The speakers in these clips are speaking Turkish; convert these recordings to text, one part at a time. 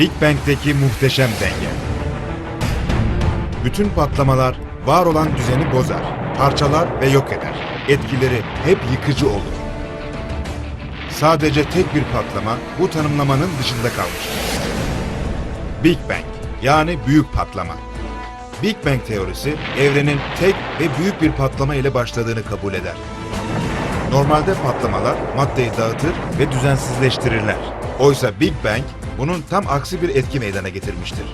Big Bang'deki muhteşem denge. Bütün patlamalar var olan düzeni bozar, parçalar ve yok eder. Etkileri hep yıkıcı olur. Sadece tek bir patlama bu tanımlamanın dışında kalmıştır. Big Bang yani büyük patlama. Big Bang teorisi evrenin tek ve büyük bir patlama ile başladığını kabul eder. Normalde patlamalar maddeyi dağıtır ve düzensizleştirirler. Oysa Big Bang bunun tam aksi bir etki meydana getirmiştir.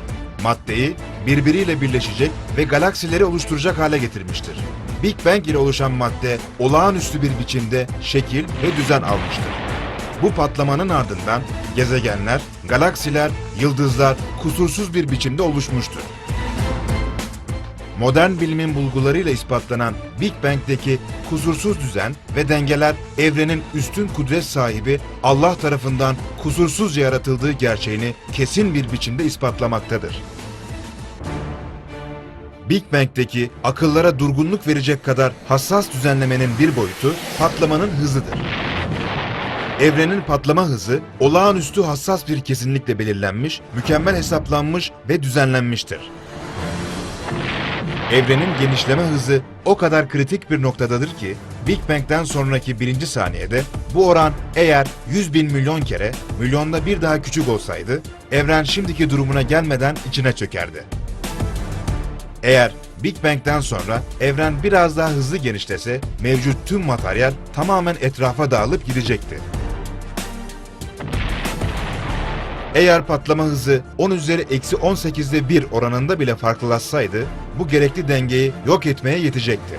Maddeyi birbiriyle birleşecek ve galaksileri oluşturacak hale getirmiştir. Big Bang ile oluşan madde olağanüstü bir biçimde şekil ve düzen almıştır. Bu patlamanın ardından gezegenler, galaksiler, yıldızlar kusursuz bir biçimde oluşmuştur. Modern bilimin bulgularıyla ispatlanan Big Bang'deki kusursuz düzen ve dengeler evrenin üstün kudret sahibi Allah tarafından kusursuzca yaratıldığı gerçeğini kesin bir biçimde ispatlamaktadır. Big Bang'deki akıllara durgunluk verecek kadar hassas düzenlemenin bir boyutu patlamanın hızıdır. Evrenin patlama hızı olağanüstü hassas bir kesinlikle belirlenmiş, mükemmel hesaplanmış ve düzenlenmiştir. Evrenin genişleme hızı o kadar kritik bir noktadadır ki Big Bang'den sonraki birinci saniyede bu oran eğer 100 bin milyon kere milyonda bir daha küçük olsaydı evren şimdiki durumuna gelmeden içine çökerdi. Eğer Big Bang'den sonra evren biraz daha hızlı genişlese mevcut tüm materyal tamamen etrafa dağılıp gidecekti. Eğer patlama hızı 10 üzeri eksi 18'de 1 oranında bile farklılaşsaydı, bu gerekli dengeyi yok etmeye yetecekti.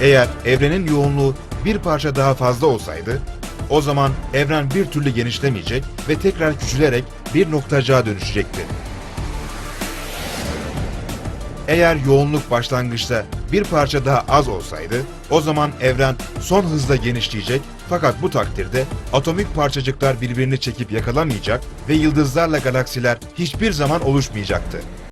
Eğer evrenin yoğunluğu bir parça daha fazla olsaydı, o zaman evren bir türlü genişlemeyecek ve tekrar küçülerek bir noktacığa dönüşecekti. Eğer yoğunluk başlangıçta bir parça daha az olsaydı, o zaman evren son hızla genişleyecek fakat bu takdirde atomik parçacıklar birbirini çekip yakalamayacak ve yıldızlarla galaksiler hiçbir zaman oluşmayacaktı.